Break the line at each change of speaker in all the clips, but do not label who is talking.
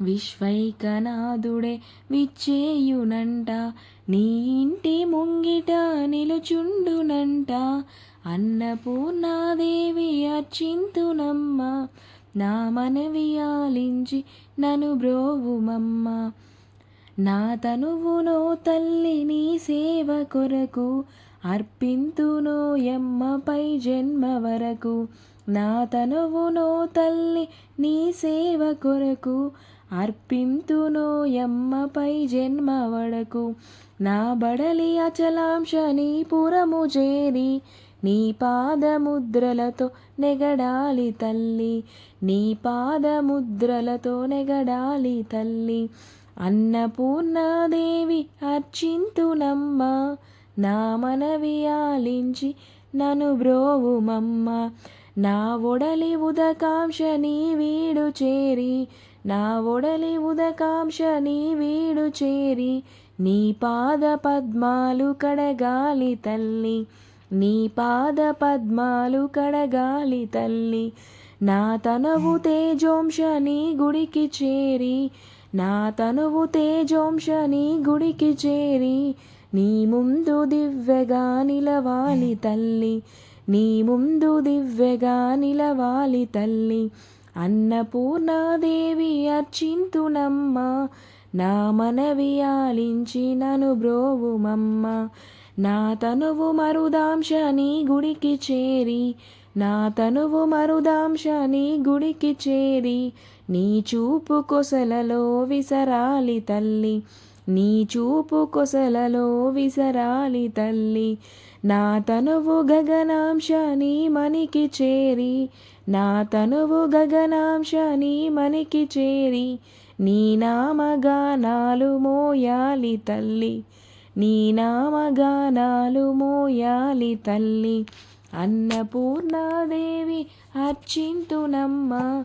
విశ్వైకనాథుడే విచ్చేయునంట. నీ ఇంటి ముంగిట నిలుచుండునంట. అన్నపూర్ణాదేవి అర్చింతునమ్మ. నా మనవి ఆలించి నను బ్రోవుమమ్మ. నా తనువునో తల్లి నీ సేవ కొరకు అర్పింతునో ఎమ్మపై జన్మ వరకు. నా తనువునో తల్లి నీ సేవ కొరకు అర్పింతును ఎమ్మపై జన్మ వడకు. నా బడలి అచలాంశ నీ పురము చేరి నీ పాదముద్రలతో నెగడాలి తల్లి. నీ పాదముద్రలతో నెగడాలి తల్లి. అన్నపూర్ణాదేవి అర్చింతునమ్మ నా మనవి ఆలించి నను బ్రోవుమమ్మ. నా ఒడలి ఉదకాంక్ష నీ వీడు చేరి నా ఒడలి ఉదకాంక్ష నీ వీడు చేరి నీ పాద పద్మాలు కడగాలి తల్లి నీ పాద పద్మాలు కడగాలి తల్లి నా తనవు తేజోంశ నీ గుడికి చేరి నా తనువు తేజోంశ నీ గుడికి చేరి నీ ముందు దివ్యగా నిలవాలి తల్లి నీ ముందు దివ్యగా నిలవాలి తల్లి అన్నపూర్ణాదేవి అర్చింతునమ్మ నా మనవి ఆలించి నను బ్రోవుమమ్మ. నా తనువు మరుదాంశ నీ గుడికి చేరి నా తనువు మరుదాంశ నీ గుడికి చేరి నీ చూపు కొసలలో విసరాలి తల్లి. నీ చూపు కొసలలో విసరాలి తల్లి. నా తనువు గగనాంశ నీ మనికి చేరి. నా తనువు గగనాంశ నీ మనికి చేరి. నీ నామగానాలు మోయాలి తల్లి. నీ నామగానాలు మోయాలి తల్లి. అన్నపూర్ణాదేవి అర్చింతునమ్మ.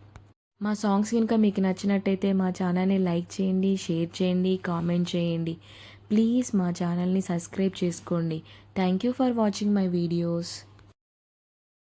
మా సాంగ్స్ కనుక మీకు నచ్చినట్టయితే మా ఛానల్ని లైక్ చేయండి షేర్ చేయండి కామెంట్ చేయండి. ప్లీజ్ మా ఛానల్ని సబ్స్క్రైబ్ చేసుకోండి. Thank you for watching my videos